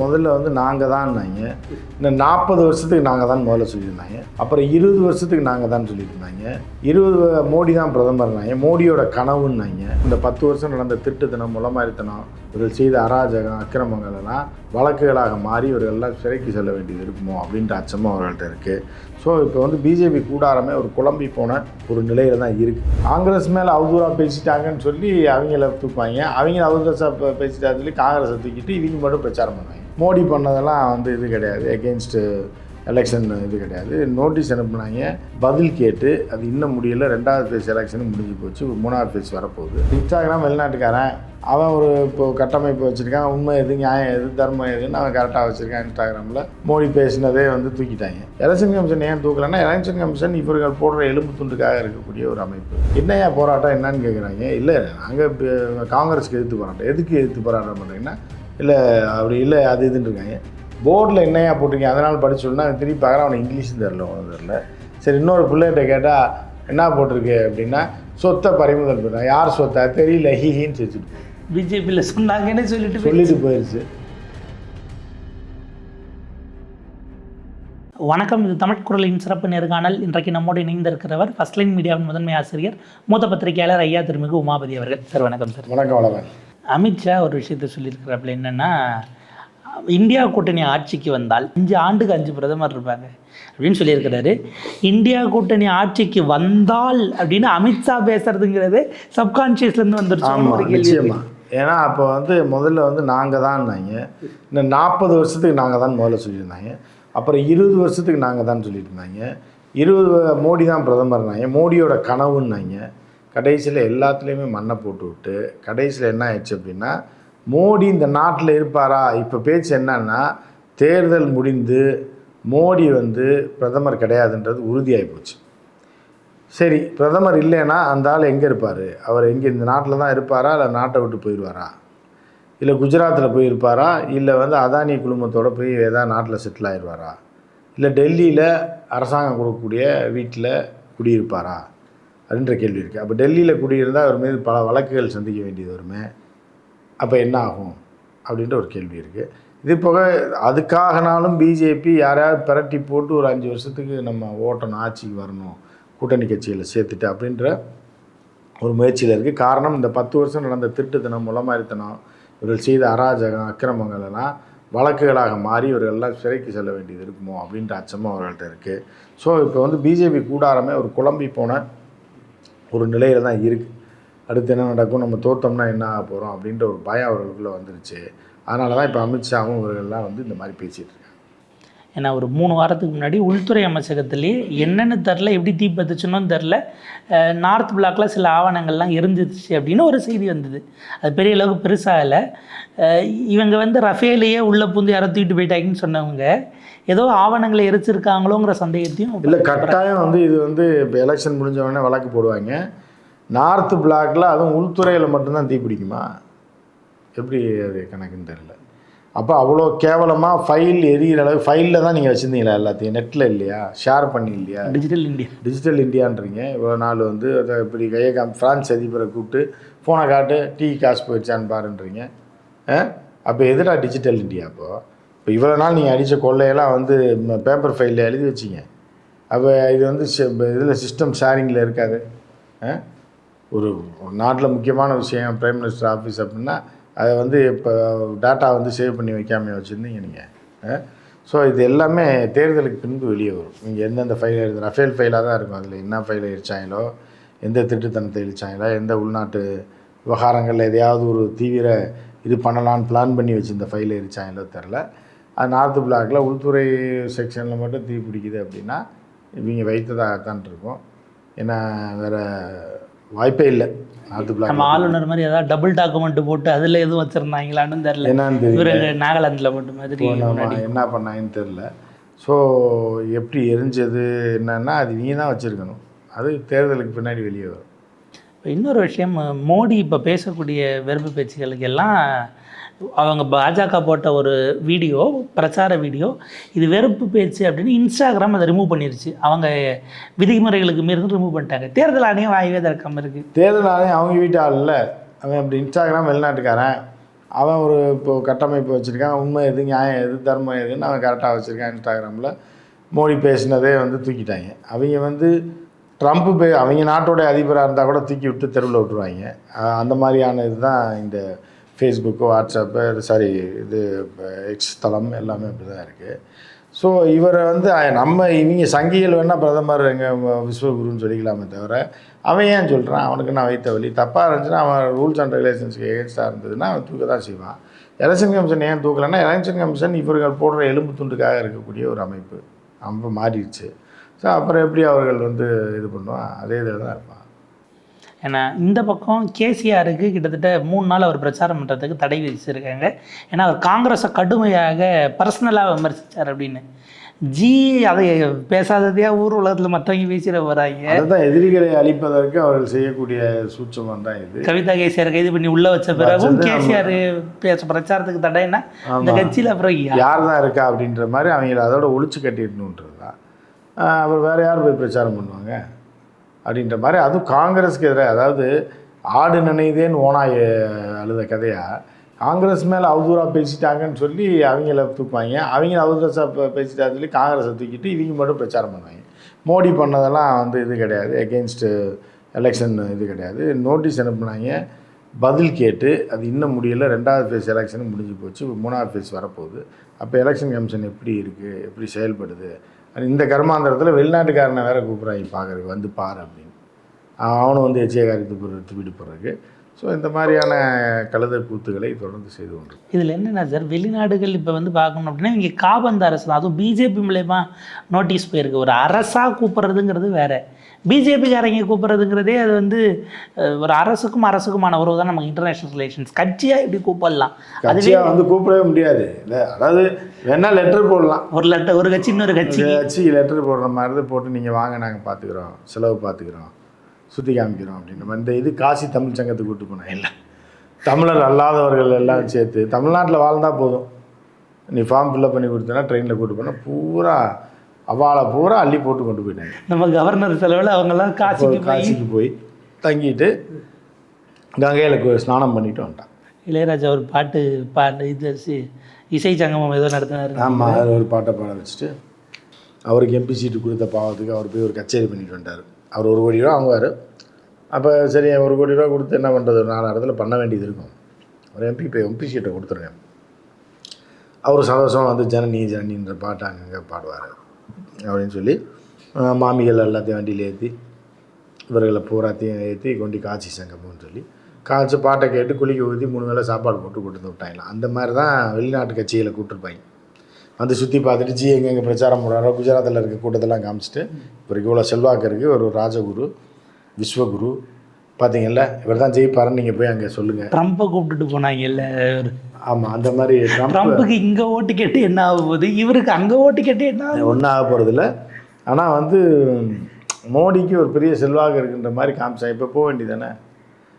முதல்ல வந்து நாங்கள் தான்னாங்க இந்த நாற்பது வருஷத்துக்கு நாங்கள் தான் முதல்ல சொல்லியிருந்தாங்க. அப்புறம் இருபது வருஷத்துக்கு நாங்கள் தான் சொல்லியிருந்தாங்க. இருபது வ- மோடி தான் பிரதமர்னாங்க. மோடியோட கனவுன்னாங்க. இந்த பத்து வருஷம் நடந்த திட்டுத்தனம் முளமாரித்தனம் இவர்கள் செய்த அராஜகம் அக்கிரமங்கள் எல்லாம் வழக்குகளாக மாறி இவர்கள்லாம் சிறைக்கு செல்ல வேண்டியது இருக்குமோ அப்படின்ற அச்சமும் அவர்கள்ட்ட இருக்குது ஸோ இப்போ வந்து பிஜேபி கூடாரமே ஒரு குழம்பி போன ஒரு நிலையில் தான் இருக்குது காங்கிரஸ் மேலே அவதூறாக பேசிட்டாங்கன்னு சொல்லி அவங்கள தூக்குவாங்க. அவங்க அவதூறாக பேசிட்டாங்க சொல்லி காங்கிரஸை தூக்கிட்டு இவங்க மட்டும் பிரச்சாரம் பண்ணுவாங்க. மோடி பண்ணதெல்லாம் வந்து இது கிடையாது. எகெயின்ஸ்டு எலெக்ஷன் இது கிடையாது. நோட்டீஸ் அனுப்புனாங்க. பதில் கேட்டு அது இன்னும் முடியல. ரெண்டாவது ஃபேஸ் எலெக்ஷனும் முடிஞ்சு போச்சு. மூணாவது ஃபேஸ் வரப்போகுது. இன்ஸ்டாகிராம் வெளிநாட்டுக்காரன் அவன் ஒரு இப்போ கட்டமைப்பு வச்சுருக்கான். உண்மை எது நியாயம் எது தர்மம் எதுன்னு அவன் கரெக்டாக வச்சுருக்கான் இன்ஸ்டாகிராமில் மோடி பேசினதே வந்து தூக்கிட்டாங்க. எலெக்ஷன் கமிஷன் ஏன் தூக்கலைன்னா எலெக்ஷன் கமிஷன் இவர்கள் போடுற எலும்பு துண்டுக்காக இருக்கக்கூடிய ஒரு அமைப்பு. என்னையா போராட்டம் என்னன்னு கேட்குறாங்க இல்லை நாங்கள் காங்கிரஸ்க்கு எதிர்த்து போராட்டம். எதுக்கு எதிர்த்து போராட்டம் பண்ணுறீங்கன்னா இல்லை அப்படி இல்லை அது இதுன்னு இருக்காங்க. போர்டில் என்னையா போட்டிருக்கீங்க? அதனால் படிச்சுன்னா திருப்பி பார்க்குறேன். அவனுக்கு இங்கிலீஷும் தெரில ஒன்றும் தெரில சரி இன்னொரு பிள்ளைகிட்ட கேட்டால் என்ன போட்டிருக்கு? அப்படின்னா சொத்தை பறிமுதல் பண்ணுறான் யார் சொத்தா? தெரியல ஹிஹின்னு வச்சுட்டு பிஜேபியில் சொன்னாங்கன்னு சொல்லிட்டு சொல்லிட்டு போயிடுச்சு வணக்கம் இது தமிழ் குரலின் சிறப்பு நேர்காணல். இன்றைக்கு நம்மோடு இணைந்திருக்கிறவர் ஃபர்ஸ்ட் லைன் மீடியாவின் முதன்மை ஆசிரியர் மூத்த பத்திரிகையாளர் ஐயா திருமிகு உமாபதி அவர்கள். சார் வணக்கம் சார். வணக்கம் வளவன் அமித்ஷா ஒரு விஷயத்தை சொல்லியிருக்கிறாப்புல என்னென்னா இந்தியா கூட்டணி ஆட்சிக்கு வந்தால் அஞ்சு ஆண்டுக்கு அஞ்சு பிரதமர் இருப்பாங்க அப்படின்னு சொல்லியிருக்கிறாரு. இந்தியா கூட்டணி ஆட்சிக்கு வந்தால் அப்படின்னு அமித்ஷா பேசுறதுங்கிறது சப்கான்ஷியஸ்லேருந்து வந்துருச்சு. ஏன்னா அப்போ வந்து முதல்ல வந்து நாங்கள் தான்னாங்க இந்த நாற்பது வருஷத்துக்கு நாங்கள் தான் முதல்ல சொல்லியிருந்தாங்க. அப்புறம் இருபது வருஷத்துக்கு நாங்கள் தான் சொல்லிட்டு இருந்தாங்க இருபது மோடி தான் பிரதமர்னாங்க. மோடியோட கனவுன்னாங்க. கடைசியில் எல்லாத்துலேயுமே மண்ணை போட்டு விட்டு கடைசியில் என்ன ஆயிடுச்சு அப்படின்னா மோடி இந்த நாட்டில் இருப்பாரா? இப்போ பேச்சு என்னன்னா தேர்தல் முடிந்து மோடி வந்து பிரதமர் கிடையாதுன்றது உறுதியாகி போச்சு. சரி பிரதமர் இல்லைன்னா அந்த ஆள் எங்கே இருப்பார்? அவர் எங்கே இந்த நாட்டில் தான் இருப்பாரா? இல்லை நாட்டை விட்டு போயிடுவாரா இல்லை குஜராத்தில் போய் இருப்பாரா இல்லை வந்து அதானி குழுமத்தோட போய் ஏதாவது நாட்டில் செட்டில் ஆயிடுவாரா இல்லை டெல்லியில் அரசாங்கம் கொடுக்கக்கூடிய வீட்டில் குடியிருப்பாரா? அப்படின்ற கேள்வி இருக்குது அப்போ டெல்லியில் குடியிருந்தால் அவர் மீது பல வழக்குகள் சந்திக்க வேண்டியது வருமே? அப்போ என்ன ஆகும்? அப்படின்ற ஒரு கேள்வி இருக்குது இது போக அதுக்காகனாலும் பிஜேபி யாரையாவது பிரட்டி போட்டு ஒரு அஞ்சு வருஷத்துக்கு நம்ம ஓட்டணும் ஆட்சிக்கு வரணும் கூட்டணி கட்சிகளை சேர்த்துட்டு அப்படின்ற ஒரு முயற்சியில் இருக்குது காரணம் இந்த பத்து வருஷம் நடந்த திருட்டுத்தனம் முளமாரித்தனம் இவர்கள் செய்த அராஜகம் அக்கிரமங்கள் எல்லாம் வழக்குகளாக மாறி இவர்கள்லாம் சிறைக்கு செல்ல வேண்டியது இருக்குமோ அப்படின்ற அச்சமும் அவர்கள்ட்ட இருக்குது ஸோ இப்போ வந்து பிஜேபி கூடாரமே ஒரு குழம்பி போன ஒரு நிலையில் தான் இருக்குது அடுத்து என்ன நடக்கும்? நம்ம தோத்தோம்னா என்ன ஆக போகிறோம் அப்படின்ற ஒரு பயம் அவர்களுக்குள்ளே வந்துருச்சு. அதனால தான் இப்போ அமித்ஷாவும் இவர்கள்லாம் வந்து இந்த மாதிரி பேசிகிட்டு இருக்காங்க. ஏன்னா ஒரு மூணு வாரத்துக்கு முன்னாடி உள்துறை அமைச்சகத்திலேயே என்னென்னு தெரில எப்படி தீ பத்துச்சுன்னு தெரில நார்த் பிளாக்கில் சில ஆவணங்கள்லாம் எரிஞ்சிருச்சு அப்படின்னு ஒரு செய்தி வந்தது. அது பெரிய அளவுக்கு பெருசாகலை இவங்க வந்து ரஃபேலையே உள்ளே பூந்து யாரோ தூக்கிட்டு போயிட்டாங்கன்னு சொன்னவங்க. ஏதோ ஆவணங்களை எரிச்சிருக்காங்களோங்கிற சந்தேகத்தையும் இல்லை கட்டாயம் வந்து இது வந்து இப்போ எலெக்ஷன் முடிஞ்ச உடனே வழக்கு போடுவாங்க. நார்த் பிளாக்ல அதுவும் உள்துறையில் மட்டும்தான் தீ பிடிக்குமா? எப்படி அது கணக்குன்னு தெரில அப்போ அவ்வளோ கேவலமாக ஃபைல் எரியிற அளவு ஃபைலில் தான் நீங்கள் வச்சுருந்தீங்களா எல்லாத்தையும்? நெட்டில் இல்லையா? ஷேர் பண்ணி இல்லையா டிஜிட்டல் இந்தியா டிஜிட்டல் இந்தியான்றீங்க இவ்வளோ நாள் வந்து அதை இப்படி கையை காம் ஃப்ரான்ஸ் அதிபரை கூப்பிட்டு ஃபோனை காட்டு டீ காசு போயிடுச்சான்னு பாருன்றீங்க. அப்போ எதுடா டிஜிட்டல் இந்தியா அப்போது இப்போ இவ்வளோ நாள் நீங்கள் அடித்த கொள்ளையெல்லாம் வந்து பேப்பர் ஃபைலில் எழுதி வச்சிங்க. அப்போ இது வந்து இதில் சிஸ்டம் ஷேரிங்கில் இருக்காது. ஒரு நாட்டில் முக்கியமான விஷயம் பிரைம் மினிஸ்டர் ஆஃபீஸ் அப்படின்னா அதை வந்து இப்போ டேட்டா வந்து சேவ் பண்ணி வைக்காம வச்சுருந்தீங்க நீங்கள் ஸோ இது எல்லாமே தேர்தலுக்கு பின்பு வெளியே வரும். நீங்கள் எந்தெந்த ஃபைல் எழுது ரஃபேல் ஃபைலாக தான் இருக்கும். அதில் என்ன ஃபைல் எரிச்சாங்களோ எந்த திட்டுத்தனத்தை எரிச்சாங்களோ எந்த உள்நாட்டு விவகாரங்களில் எதையாவது ஒரு தீவிர இது பண்ணலான்னு பிளான் பண்ணி வச்சுருந்த ஃபைல் எரிச்சாங்களோ தெரில நார்த்து பிளாக்ல உள்துறை செக்ஷனில் மட்டும் தீ பிடிக்குது அப்படின்னா இவங்க வைத்ததாகத்தான் இருக்கும். ஏன்னா வேறு வாய்ப்பே இல்லை. நார்த்து பிளாக் நம்ம ஆளுநர் மாதிரி ஏதாவது டபுள் டாக்குமெண்ட் போட்டு அதில் எதுவும் வச்சுருந்தாங்களான்னு தெரில என்னன்னு தெரியல. நாகாலாந்தில் மட்டும் மாதிரி என்ன பண்ணாங்கன்னு தெரில ஸோ எப்படி எரிஞ்சது என்னன்னா அது நீ தான் வச்சுருக்கணும். அது தேர்தலுக்கு பின்னாடி வெளியே வரும். இன்னொரு விஷயம் மோடி இப்போ பேசக்கூடிய வெறுப்பு பேச்சுகளுக்கு எல்லாம் அவங்க பாஜக போட்ட ஒரு வீடியோ பிரச்சார வீடியோ இது வெறுப்பு பேச்சு அப்படின்னு இன்ஸ்டாகிராம் அதை ரிமூவ் பண்ணிருச்சு. அவங்க விதிமுறைகளுக்கு மீறி ரிமூவ் பண்ணிட்டாங்க. தேர்தல் ஆணையம் வாயவே திறக்காமல் இருக்குது தேர்தல் ஆணையம் அவங்க வீட்டு ஆள் இல்லை. அவன் அப்படி இன்ஸ்டாகிராம் வெளிநாட்டுக்காரன். அவன் ஒரு இப்போ கட்டமைப்பு வச்சுருக்கான். உண்மை எது நியாயம் எது தர்மம் எதுன்னு அவன் கரெக்டாக வச்சுருக்கான் இன்ஸ்டாகிராமில். மோடி பேசினதே வந்து தூக்கிட்டாங்க. அவங்க வந்து ட்ரம்ப் பே அவங்க நாட்டோடைய அதிபராக இருந்தால் கூட தூக்கி விட்டு தெருவில் விட்டுருவாங்க. அந்த மாதிரியான இதுதான் இந்த ஃபேஸ்புக்கு வாட்ஸ்அப்பு சாரி இது எக்ஸ் தளம் எல்லாமே அப்படி தான் இருக்குது ஸோ இவரை வந்து நம்ம இவங்க சங்கிகள் வேணால் பிரதமர் எங்கள் விஸ்வகுருன்னு சொல்லிக்கலாமே தவிர அவன் ஏன் சொல்கிறான் அவனுக்கு நான் வைத்த வழி. தப்பாக இருந்துச்சுன்னா அவன் ரூல்ஸ் அண்ட் ரெகுலேஷன்ஸ்க்கு எகேன்ஸ்டாக இருந்ததுன்னா அவன் தூக்க தான் செய்வான். எலெக்ஷன் கமிஷன் ஏன் தூக்கலைன்னா எலெக்ஷன் கமிஷன் இவர்கள் போடுற எலும்பு துண்டுக்காக இருக்கக்கூடிய ஒரு அமைப்பு. அமைப்பு மாறிடுச்சு. ஸோ அப்புறம் எப்படி அவர்கள் வந்து இது பண்ணுவான் அதே இதில் தான் இருப்பான் ஏன்னா இந்த பக்கம் கேசிஆருக்கு கிட்டத்தட்ட மூணு நாள் அவர் பிரச்சாரம் பண்ணுறதுக்கு தடை விதிச்சிருக்காங்க. ஏன்னா அவர் காங்கிரஸை கடுமையாக பர்சனலாக விமர்சித்தார் அப்படின்னு. ஜி அதை பேசாததையா ஊர் உலகத்தில் மற்றவங்க பேசிட வராங்க அதுதான் எதிரிகளை அழிப்பதற்கு அவர்கள் செய்யக்கூடிய சூட்சமம் தான் இது. கவிதா கேசிஆர் கைது பண்ணி உள்ள வச்ச பிறகும் வச்சது கேசிஆர் பேச பிரச்சாரத்துக்கு தடைன்னா இந்த ஆமா. கட்சியில் அப்புறம் யார்? தான் இருக்கா அப்படின்ற மாதிரி அவங்கள அதோட ஒழிச்சு கட்டிடணுன்றது. அப்புறம் வேறு யார் போய் பிரச்சாரம் பண்ணுவாங்க? அப்படின்ற மாதிரி அதுவும் காங்கிரஸ்க்கு எதிராக அதாவது ஆடு நினைதேன்னு ஓனாய் அழுத கதையாக காங்கிரஸ் மேலே அவதூறாக பேசிட்டாங்கன்னு சொல்லி அவங்கள தூக்குவாங்க. அவங்க அவதூறாக பேசிட்டா சொல்லி காங்கிரஸை தூக்கிட்டு இவங்க மட்டும் பிரச்சாரம் பண்ணுவாங்க. மோடி பண்ணதெல்லாம் வந்து இது கிடையாது. எகெயின்ஸ்டு எலெக்ஷன் இது கிடையாது. நோட்டீஸ் அனுப்புனாங்க பதில் கேட்டு அது இன்னும் முடியல. ரெண்டாவது ஃபேஸ் எலெக்ஷன் முடிஞ்சு போச்சு. மூணாவது ஃபேஸ் வரப்போகுது. அப்போ எலெக்ஷன் கமிஷன் எப்படி இருக்குது எப்படி செயல்படுது? இந்த கர்மாந்திரத்தில் வெளிநாட்டுக்காரனை வேற கூப்பிட்றாங்க பார்க்குறதுக்கு வந்து பாரு அப்படின்னு. அவனும் வந்து எச்சியகாரி துப்பு வீடு போடுறதுக்கு ஸோ இந்த மாதிரியான கழுதை கூத்துக்களை தொடர்ந்து செய்து கொண்டு இதில் என்னென்ன சார் வெளிநாடுகள் இப்போ வந்து பார்க்கணும் அப்படின்னா இங்கே காபந்த அரசு தான். அதுவும் பிஜேபி மூலயமா நோட்டீஸ் போயிருக்கு. ஒரு அரசாக கூப்பிட்றதுங்கிறது வேறு. பிஜேபிக்காரங்க கூப்பிட்றதுங்கிறதே அது வந்து ஒரு அரசுக்கும் அரசுக்குமான உறவு தான் நமக்கு இன்டர்நேஷனல் ரிலேஷன்ஸ் கட்சியாக எப்படி கூப்பிடலாம். அதுவே கட்சியாக வந்து கூப்பிடவே முடியாது. இல்லை அதாவது வேணா லெட்டர் போடலாம். ஒரு லெட்டர் ஒரு கட்சி இன்னொரு கட்சி. கட்சி லெட்டர் போடுற மாதிரி தான் போட்டு நீங்கள் வாங்க நாங்கள் பார்த்துக்குறோம் செலவு பார்த்துக்குறோம் சுற்றி காமிக்கிறோம் அப்படின்ற மாதிரி. இந்த இது காசி தமிழ் சங்கத்துக்கு கூட்டு போனேன் இல்லை. தமிழர் அல்லாதவர்கள் எல்லாம் சேர்த்து தமிழ்நாட்டில் வாழ்ந்தால் போதும். நீ ஃபார்ம் ஃபில்அப் பண்ணி கொடுத்தனா ட்ரெயினில் கூட்டு போனால் பூரா அவாளை பூரா அள்ளி போட்டு கொண்டு போயிட்டாங்க. நம்ம கவர்னர் செலவில் அவங்கெல்லாம் காசிக்கு போய் காசிக்கு போய் தங்கிட்டு கங்கையில் ஸ்நானம் பண்ணிட்டு வந்துட்டான். இளையராஜா ஒரு பாட்டு பாட்டு இது இசை சங்கமம் ஏதோ நடத்தினாரு. ஆமாம் அதில் ஒரு பாட்டை பாட வச்சுட்டு அவருக்கு எம்பி சீட்டு கொடுத்த பாவத்துக்கு அவர் போய் ஒரு கச்சேரி பண்ணிட்டு வந்துட்டார். அவர் ஒரு கோடி ரூபா வாங்குவார். அப்போ சரி ஒரு கோடி ரூபா கொடுத்து என்ன பண்ணுறது நாலு இடத்துல பண்ண வேண்டியது இருக்கும். ஒரு எம்பி இப்போ எம்பி சீட்டை கொடுத்துருங்க அவர் சந்தோஷமாக வந்து ஜனனி ஜனனின்ற பாட்டை அங்கங்கே பாடுவார். அப்படின்னு சொல்லி மாமிகள் எல்லாத்தையும் வண்டியில் ஏற்றி இவர்களை பூராத்தையும் ஏற்றி கொண்டு காட்சி சங்கம்னு சொல்லி காய்ச்சி பாட்டை கேட்டு குளிக்க ஊற்றி மூணு வேளை சாப்பாடு போட்டு கொண்டு வந்து விட்டாங்களாம். அந்த மாதிரி தான் வெளிநாட்டு கட்சிகளை கூப்பிட்டுருப்பாங்க வந்து சுற்றி பார்த்துட்டு ஜி எங்கெங்கே பிரச்சாரம் பண்ணுறாரோ குஜராத்தில் இருக்க கூட்டத்தெல்லாம் காமிச்சிட்டு இவருக்கு இவ்வளோ செல்வாக்கு இருக்குது ஒரு ராஜகுரு விஸ்வகுரு. பார்த்தீங்கல்ல இவர் தான் ஜெயிப்பாருன்னு நீங்கள் போய் அங்கே சொல்லுங்கள் ட்ரம்ப்பை கூப்பிட்டுட்டு போனாங்கல்ல இல்லை ஆமாம் அந்த மாதிரி ட்ரம்ப் ட்ரம்ப்புக்கு இங்கே ஓட்டு கேட்டு என்ன ஆக போகுது இவருக்கு அங்கே ஓட்டு கேட்டு என்ன ஒன்றும் ஆக போகிறதில்ல ஆனால் வந்து மோடிக்கு ஒரு பெரிய செல்வாக்கு இருக்குன்ற மாதிரி காமிச்சா இப்போ போக வேண்டியதானே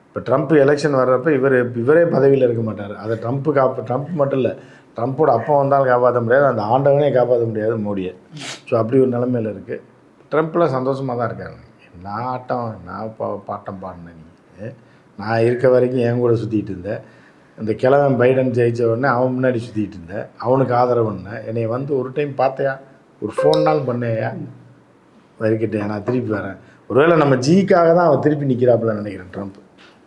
இப்போ ட்ரம்ப் எலெக்ஷன் வர்றப்ப இவர் இவரே பதவியில் இருக்க மாட்டார். அதை ட்ரம்ப்பு காப்ப ட்ரம்ப் மட்டும் இல்லை ட்ரம்ப்போட அப்பா வந்தாலும் காப்பாற்ற முடியாது. அந்த ஆண்டவனே காப்பாற்ற முடியாது மோடியை. ஸோ அப்படி ஒரு நிலைமையில் இருக்குது ட்ரம்ப்லாம் சந்தோஷமாக தான் இருக்காங்க. நான் ஆட்டம் நான் பா பாட்டம் பாடினேன் நான் இருக்க வரைக்கும் என் கூட சுற்றிட்டு இருந்தேன் இந்த கிழவன் பைடன் ஜெயிச்ச உடனே அவன் முன்னாடி சுற்றிட்டு இருந்தேன் அவனுக்கு ஆதரவு பண்ணேன் என்னை வந்து ஒரு டைம் பார்த்தையா? ஒரு ஃபோன் நாள் பண்ணையா? வரிக்கிட்டேன் நான் திருப்பி வரேன். ஒருவேளை நம்ம ஜிக்காக தான் அவன் திருப்பி நிற்கிறாப்புல நினைக்கிறேன் ட்ரம்ப்.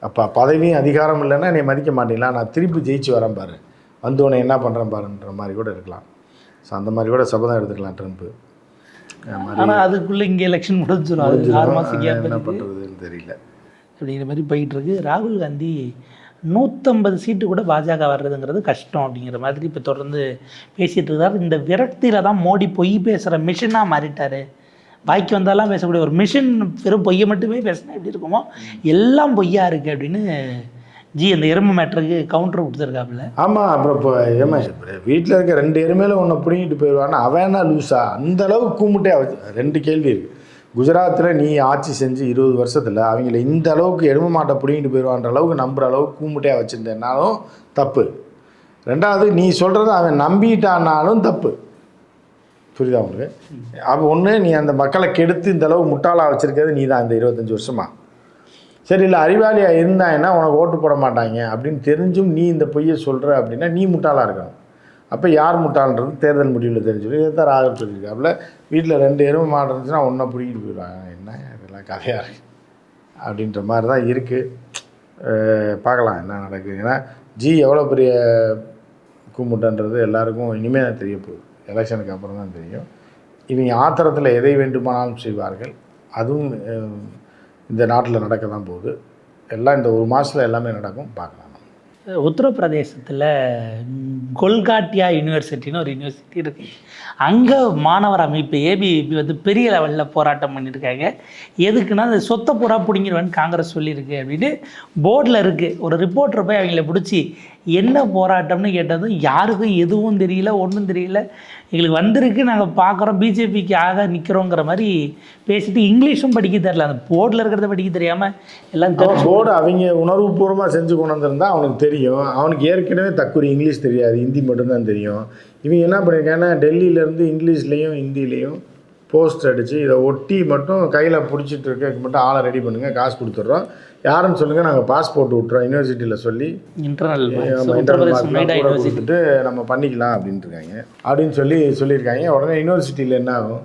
அப்போ பதவியும் அதிகாரம் இல்லைன்னா நீ மதிக்க மாட்டீங்களா? நான் திருப்பி ஜெயிச்சு வரேன் பாரு. வந்து உன்னை என்ன பண்ணுறேன் பாருன்ற மாதிரி கூட இருக்கலாம். ஸோ அந்த மாதிரி கூட சபதம் எடுத்துக்கலாம் ட்ரம்ப்பு ஆனால் அதுக்குள்ளே இங்கே எலெக்ஷன் முடிஞ்சிடும் என்ன பண்ணுறதுன்னு தெரியல. அப்படிங்கிற மாதிரி போயிட்டு இருக்கு. ராகுல் காந்தி நூற்றம்பது சீட்டு கூட பாஜக வர்றதுங்கிறது கஷ்டம் அப்படிங்கிற மாதிரி இப்போ தொடர்ந்து பேசிகிட்டு இருக்காரு. இந்த விரக்தியில் தான் மோடி பொய் பேசுகிற மிஷினாக மாறிட்டார். பாக்கி வந்தாலாம் பேசக்கூடிய ஒரு மிஷின் வெறும் பொய்யை மட்டுமே பேசினா எப்படி இருக்குமோ? எல்லாம் பொய்யா இருக்குது அப்படின்னு ஜி அந்த எறும்பு மேட்டருக்கு கவுண்டர் கொடுத்துருக்காப்புல. ஆமாம் அப்புறம் இப்போ ஏமா வீட்டில் இருக்க ரெண்டு எருமையில ஒன்று பிடிங்கிட்டு போயிடுவான்னா அவன் லூஸா அந்த அளவுக்கு கூமுட்டே ரெண்டு கேள்வி இருக்குது குஜராத்தில் நீ ஆட்சி செஞ்சு இருபது வருஷத்தில் அவங்கள இந்த அளவுக்கு எலும்பு மாட்டை பிடிங்கிட்டு போயிடுவான்ற அளவுக்கு நம்புற அளவுக்கு கூமுட்டையாக வச்சுருந்தேன்னாலும் தப்பு. ரெண்டாவது நீ சொல்கிறத அவன் நம்பிட்டானாலும் தப்பு. புரியுதா உங்களுக்கு? அப்போ ஒன்று நீ அந்த மக்களை கெடுத்து இந்த அளவு முட்டாளாக வச்சுருக்கிறது நீ தான் இந்த இருபத்தஞ்சி வருஷமா? சரி இல்லை அறிவாளியாக இருந்தாங்கன்னா உனக்கு ஓட்டு போட மாட்டாங்க அப்படின்னு தெரிஞ்சும் நீ இந்த பொய்யை சொல்கிற அப்படின்னா நீ முட்டாளாக இருக்கணும். அப்போ யார் முட்டாள்ன்றது தேர்தல் முடிவில் தெரிஞ்சிடும் இதை தான் ராகுல் சொல்லியிருக்காப்புல. வீட்டில் ரெண்டு எருமை மாடு இருந்துச்சுன்னா ஒன்றா பிடிக்கிட்டு போயிடுவாங்க. என்ன இதெல்லாம் கதையாக இருக்கு? அப்படின்ற மாதிரி தான் இருக்குது பார்க்கலாம் என்ன நடக்குது. ஏன்னா ஜி எவ்வளோ பெரிய கூமுட்டன்றது எல்லாருக்கும் இனிமேல் தான் தெரிய போகுது. எலெக்ஷனுக்கு அப்புறம் தான் தெரியும். இவங்க ஆத்திரத்தில் எதை வேண்டுமானாலும் செய்வார்கள். அதுவும் இந்த நாட்டில் நடக்க தான் போகுது. எல்லாம் இந்த ஒரு மாதத்தில் எல்லாமே நடக்கும். பார்க்கலாம். உத்தரப்பிரதேசத்தில் கொல்காட்டியா யூனிவர்சிட்டின்னு ஒரு யூனிவர்சிட்டி இருக்கு. அங்கே மாணவர் அமைப்பு ஏபிவிபி வந்து பெரிய லெவலில் போராட்டம் பண்ணியிருக்காங்க எதுக்குன்னா அந்த சொத்தை பூரா பிடிங்கிடுவேன்னு காங்கிரஸ் சொல்லியிருக்கு அப்படின்னு போர்டில் இருக்குது ஒரு ரிப்போர்ட்டர் போய் அவங்கள பிடிச்சி என்ன போராட்டம்னு கேட்டதும் யாருக்கும் எதுவும் தெரியல ஒன்றும் தெரியல. எங்களுக்கு வந்திருக்கு நாங்கள் பார்க்குறோம் பிஜேபிக்கு ஆக நிற்கிறோங்கிற மாதிரி பேசிட்டு இங்கிலீஷும் படிக்க தெரில அந்த போர்டில் இருக்கிறத படிக்க தெரியாமல் எல்லாம் போர்டு அவங்க உணர்வுபூர்வமாக செஞ்சு கொண்டு வந்திருந்தா அவனுக்கு தெரியும். அவனுக்கு ஏற்கனவே தக்குரி இங்கிலீஷ் தெரியாது ஹிந்தி மட்டும்தான் தெரியும். இவங்க என்ன பண்ணியிருக்காங்கன்னா டெல்லியிலேருந்து இங்கிலீஷ்லேயும் ஹிந்திலையும் போஸ்ட் அடித்து இதை ஒட்டி மட்டும் கையில் பிடிச்சிட்டு இருக்க மட்டும் ஆளை ரெடி பண்ணுங்கள் காசு கொடுத்துட்றோம். யாருன்னு சொல்லுங்கள் நாங்கள் பாஸ்போர்ட் விட்றோம் யூனிவர்சிட்டியில் சொல்லி இன்டர்னல் நம்ம கொடுத்துட்டு பண்ணிக்கலாம் அப்படின்ட்டு இருக்காங்க அப்படின்னு சொல்லி சொல்லியிருக்காங்க. உடனே யூனிவர்சிட்டியில் என்ன ஆகும்?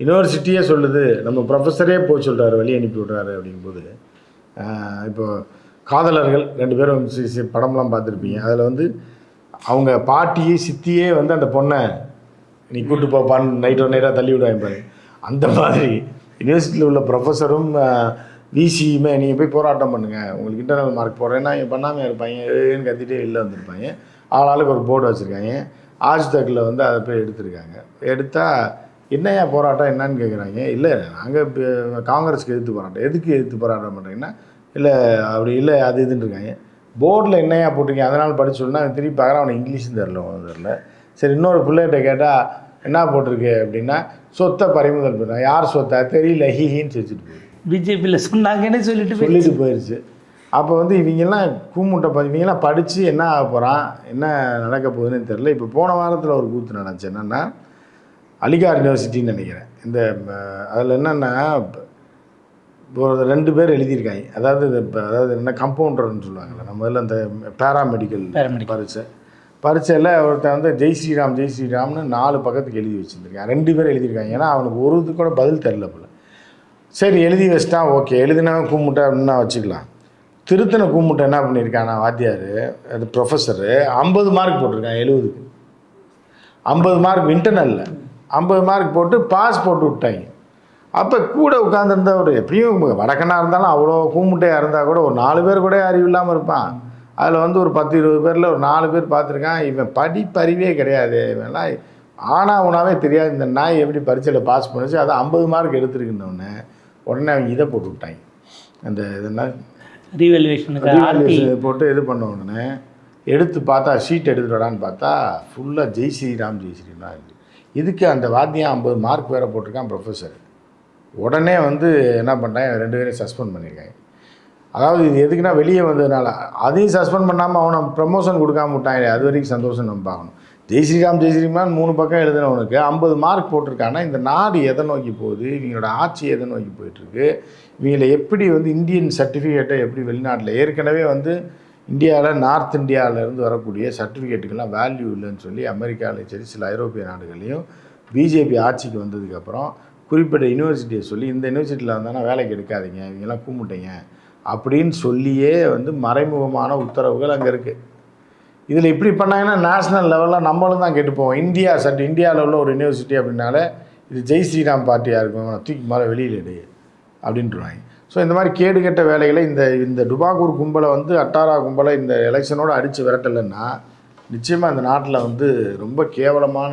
யூனிவர்சிட்டியே சொல்லுது நம்ம ப்ரொஃபஸரே போய் சொல்கிறாரு வழி அனுப்பி விட்றாரு அப்படிங்கும்போது ஆஹ் இப்போ காதலர்கள் ரெண்டு பேரும் படம்லாம் பார்த்துருப்பீங்க. அதில் வந்து அவங்க பாட்டியே சித்தியே வந்து அந்த பொண்ணை நீ கூட்டு போப்பான்னு நைட் ஒரு நைட்டாக தள்ளி விடுவாங்க பாரு. அந்த மாதிரி யூனிவர்சிட்டியில் உள்ள ப்ரொஃபஸரும் விசியுமே நீங்கள் போய் போராட்டம் பண்ணுங்கள் உங்களுக்கு இன்டர்னல் மார்க் போடுறேன்னா இங்கே பண்ணாமல் இருப்பாங்க ஏன்னு கத்திட்டே வெளில வந்திருப்பாங்க ஆளாளுக்கு ஒரு போர்டு வச்சுருக்காங்க. ஆஜ்தக்கில் வந்து அதை போய் எடுத்திருக்காங்க. எடுத்தால் என்னையா போராட்டம்? என்னன்னு கேட்குறாங்க இல்லை நாங்கள் காங்கிரஸ்க்கு எதிர்த்து போராட்டம். எதுக்கு எதிர்த்து போராட்டம் பண்ணுறீங்கன்னா இல்லை அப்படி இல்லை அது இதுன்னு இருக்காங்க. போர்டில் என்னையா போட்டிருக்கீங்க? அதனால் படிச்சு திருப்பி பார்க்குறான். அவனுக்கு இங்கிலீஷும் தெரில ஒன்றும் தெரில சரி இன்னொரு பிள்ளைகிட்ட கேட்டால் என்ன போட்டிருக்கு? அப்படின்னா சொத்தை பறிமுதல் பண்ணுறான் யார் சொத்தா? தெரியல. ஹிஹின்னு வச்சுட்டு போய் பிஜேபியில் சொன்னாங்கன்னு சொல்லிட்டு சொல்லிட்டு போயிடுச்சு அப்போ வந்து இவங்கெல்லாம் கூமுட்டை ப- இவங்கெல்லாம் படித்து என்ன ஆக போகிறான் என்ன நடக்க போகுதுன்னு தெரில இப்போ போன வாரத்தில் ஒரு கூத்து நடந்துச்சு. என்னென்னா அலிகார் யூனிவர்சிட்டின்னு நினைக்கிறேன். இந்த அதில் என்னென்னா ஒரு ரெண்டு பேர் எழுதியிருக்காங்க. அதாவது இப்ப அதாவது என்ன கம்பவுண்டர்னு சொல்லுவாங்கல்ல நம்ம இதில் அந்த பேராமெடிக்கல். பரீட்சை. பரீட்சையில் ஒருத்தன் வந்து ஜெய் ஸ்ரீராம் ஜெய் ஸ்ரீராம்னு நாலு பக்கத்துக்கு எழுதி வச்சுருந்துருக்கான். ரெண்டு பேர் எழுதியிருக்காங்க. ஏன்னா அவனுக்கு ஒரு இது கூட பதில் தெரில போல. சரி எழுதி வச்சிட்டான் ஓகே. எழுதினா கூமுட்டை அப்படின்னா வச்சுக்கலாம்? திருத்தனை கூமுட்டை என்ன பண்ணியிருக்கானா வாத்தியார்? அது ப்ரொஃபஸரு ஐம்பது மார்க் போட்டிருக்கான் எழுபதுக்கு. ஐம்பது மார்க் இன்டர்னலில் ஐம்பது மார்க் போட்டு பாஸ் போட்டு விட்டாங்க. அப்போ கூட உட்காந்துருந்தவர் எப்படியும் வடக்கனாக இருந்தாலும் அவ்வளோ கூமுட்டையாக இருந்தால் கூட ஒரு நாலு பேர் கூட அறிவு இல்லாமல் இருப்பான். அதில் வந்து ஒரு பத்து இருபது பேரில் ஒரு நாலு பேர் பார்த்துருக்கான். இவன் படிப்பறிவே கிடையாது. இவன்லாம் ஆனா உணாவே தெரியாது. இந்த நாய் எப்படி பரீட்சையில் பாஸ் பண்ணுச்சு. அதை ஐம்பது மார்க் எடுத்துருக்குன்னொடனே உடனே அவங்க இதை போட்டு விட்டாங்க. அந்த இதெல்லாம் ரீவல்யூஷனுக்கு போட்டு இது பண்ண உடனே எடுத்து பார்த்தா ஷீட் எடுத்துடான்னு பார்த்தா ஃபுல்லாக ஜெய் ஸ்ரீராம் ஜெய் ஸ்ரீராம் இருக்கு இதுக்கு அந்த வாத்தியம் ஐம்பது மார்க் வேறு போட்டிருக்கான் ப்ரொஃபஸர் உடனே வந்து என்ன பண்ணிட்டாங்க ரெண்டு பேரையும் சஸ்பெண்ட் பண்ணியிருக்காங்க அதாவது இது எதுக்குன்னா வெளியே வந்ததுனால. அதையும் சஸ்பெண்ட் பண்ணாமல் அவனை ப்ரமோஷன் கொடுக்காம விட்டாங்க அது வரைக்கும் சந்தோஷம் நம்ம பார்க்கணும். ஜெய் ஸ்ரீராம் ஜெய் ஸ்ரீராம் மூணு பக்கம் எழுதினவனுக்கு ஐம்பது மார்க் போட்டிருக்காங்கன்னா இந்த நாடு எதை நோக்கி போகுது? இவங்களோட ஆட்சி எதை நோக்கி போயிட்டுருக்கு? இவங்களை எப்படி வந்து இந்தியன் சர்டிஃபிகேட்டை எப்படி வெளிநாட்டில்? ஏற்கனவே வந்து இந்தியாவில் நார்த் இந்தியாவிலேருந்து வரக்கூடிய சர்டிஃபிகேட்டுக்கெல்லாம் வேல்யூ இல்லைன்னு சொல்லி அமெரிக்காவிலையும் சரி சில ஐரோப்பிய நாடுகள்லையும் பிஜேபி ஆட்சிக்கு வந்ததுக்கப்புறம் குறிப்பிட்ட யூனிவர்சிட்டியை சொல்லி இந்த யூனிவர்சிட்டியில் வந்தானா வேலைக்கு எடுக்காதீங்க இவங்கெல்லாம் கூப்பிட்டீங்க அப்படின்னு சொல்லியே வந்து மறைமுகமான உத்தரவுகள் அங்கே இருக்குது இதில் இப்படி பண்ணாங்கன்னா நேஷ்னல் லெவலில் நம்மளும் தான் கெட்டு போவோம் இந்தியா சட் இந்தியாவில் உள்ள ஒரு யூனிவர்சிட்டி அப்படின்னாலே இது ஜெய் ஸ்ரீராம் பார்ட்டியாக இருக்கும். தூக்கி மேலே வெளியில் எடு அப்படின்ட்டுருவாங்க ஸோ இந்த மாதிரி கேடு கெட்ட வேலைகளை இந்த இந்த டுபாகூர் கும்பலை வந்து அட்டாரா கும்பலை இந்த எலெக்ஷனோடு அடித்து விரட்டலைன்னா நிச்சயமாக இந்த நாட்டில் வந்து ரொம்ப கேவலமான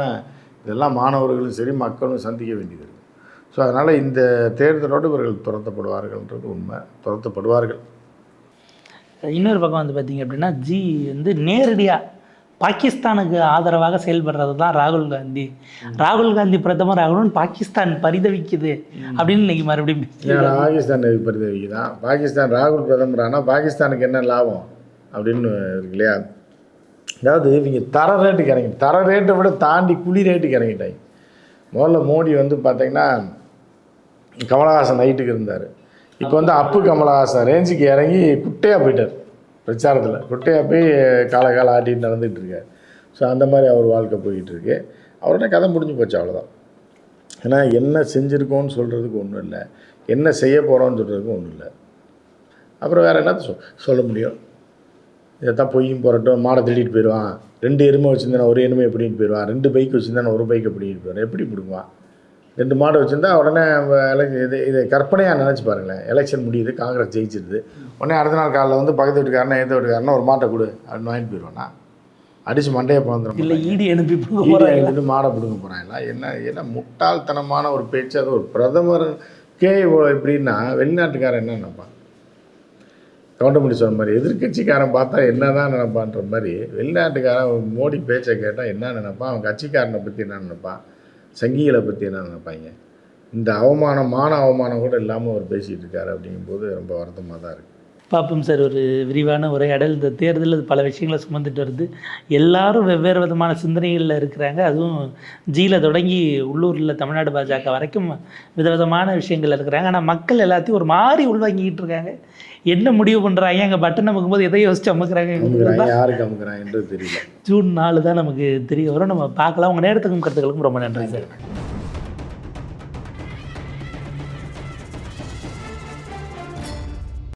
இதெல்லாம் மாணவர்களும் சரி மக்களும் சந்திக்க வேண்டியது இருக்குது ஸோ அதனால் இந்த தேர்தலோடு இவர்கள் துரத்தப்படுவார்கள்ன்றது உண்மை. துரத்தப்படுவார்கள். இன்னொரு பக்கம் வந்து பார்த்தீங்க அப்படின்னா ஜி வந்து நேரடியாக பாகிஸ்தானுக்கு ஆதரவாக செயல்படுறது தான் ராகுல் காந்தி. ராகுல் காந்தி பிரதமர் ஆகணும்னு பாகிஸ்தான் பரிதவிக்குது அப்படின்னு இன்னைக்கு மறுபடியும் பாகிஸ்தான் பரிதவிக்குதான் பாகிஸ்தான் ராகுல் பிரதமர் ஆனால் பாகிஸ்தானுக்கு என்ன லாபம் அப்படின்னு இருக்கு இல்லையா? அதாவது இவங்க தர ரேட்டுக்கு இறங்கி தர ரேட்டை விட தாண்டி குழி ரேட்டுக்கு இறங்கிட்டாங்க. முதல்ல மோடி வந்து பார்த்தீங்கன்னா கமலஹாசன் நைட்டுக்கு இருந்தார். இப்போ வந்து அப்பு கமலஹாசன் ரேஞ்சுக்கு இறங்கி குட்டையாக போயிட்டார். பிரச்சாரத்தில். குட்டையாக போய் கால கால ஆட்டிட்டு நடந்துகிட்டு இருக்கார். ஸோ அந்த மாதிரி அவர் வாழ்க்கை போயிட்டு இருக்கு. அவரோட கதை முடிஞ்சு போச்சு அவ்வளோதான் ஏன்னா என்ன செஞ்சுருக்கோன்னு சொல்கிறதுக்கு ஒன்றும் இல்லை. என்ன செய்ய போகிறோன்னு சொல்கிறதுக்கு ஒன்றும் இல்லை. அப்புறம் வேறு என்ன சொ சொல்ல முடியும்? இதைத்தான் பொய்யும் போகிறட்டும் மாடை திருடிட்டு போயிடுவான். ரெண்டு எருமை வச்சுருந்தானே ஒரு எருமையை பிடிக்கிட்டு போயிடுவான். ரெண்டு பைக் வச்சுருந்தானே ஒரு பைக்கை பிடிக்கிட்டு போயிடுவான். எப்படி பிடுங்குவான்? ரெண்டு மாடு வச்சுருந்தா உடனே இது இதை கற்பனையாக நினச்சி பாருங்களேன். எலெக்ஷன் முடியுது காங்கிரஸ் ஜெயிச்சிருது. உடனே அடுத்த நாள் காலையில் வந்து பக்கத்து வீட்டுக்காரனா எந்த வீட்டுக்காரனா ஒரு மாட்டை கொடு அப்படின்னு வாங்கிட்டு போயிடுவானா அடித்து மண்டையை பிறந்துடும் இல்லை ஈடி அனுப்பி கொடுக்க ஈடு போகிறாங்க எழுதிட்டு மாடை பிடுங்க போகிறாங்களா என்ன என்ன முட்டாள்தனமான ஒரு பேச்சு அது ஒரு பிரதமருக்கே இவ்வளோ எப்படின்னா வெளிநாட்டுக்காரன் என்ன நினைப்பான்? கவுண்டமணி சொன்ன மாதிரி எதிர்க்கட்சிக்காரன் பார்த்தா என்ன தான் நினைப்பான்ற மாதிரி வெளிநாட்டுக்காரன் மோடி பேச்சை கேட்டால் என்ன நினைப்பான்? அவன் கட்சிக்காரனை பற்றி என்ன நினைப்பான்? சங்கிகளை பற்றி என்ன நினைப்பாங்க? இந்த அவமானம் மான அவமானம் கூட இல்லாமல் அவர் பேசிகிட்டு இருக்காரு அப்படிங்கும்போது ரொம்ப வருத்தமாக தான் இருக்குது பார்ப்போம் சார் ஒரு விரிவான உரையாடல் இந்த தேர்தல் பல விஷயங்களை சுமந்துட்டு வருது. எல்லாரும் வெவ்வேறு விதமான சிந்தனைகளில் இருக்கிறாங்க. அதுவும் ஜீல தொடங்கி உள்ளூரில் தமிழ்நாடு பாஜக வரைக்கும் விதவிதமான விஷயங்கள் இருக்கிறாங்க. ஆனால் மக்கள் எல்லாத்தையும் ஒரு மாதிரி உள்வாங்கிக்கிட்டு இருக்காங்க. என்ன முடிவு பண்ணுறாங்க அங்கே பட்டன் அமுக்கும்போது எதை யோசிச்சு அமுக்குறாங்க. அமுக்குறாங்க. யாருக்கு அமுக்குறாங்கன்றது தெரியல. ஜூன் நாலு தான் நமக்கு தெரிய வரும். நம்ம பார்க்கலாம். உங்கள் நேரத்துக்கும் கருத்துக்களுக்கும் ரொம்ப நன்றி சார்.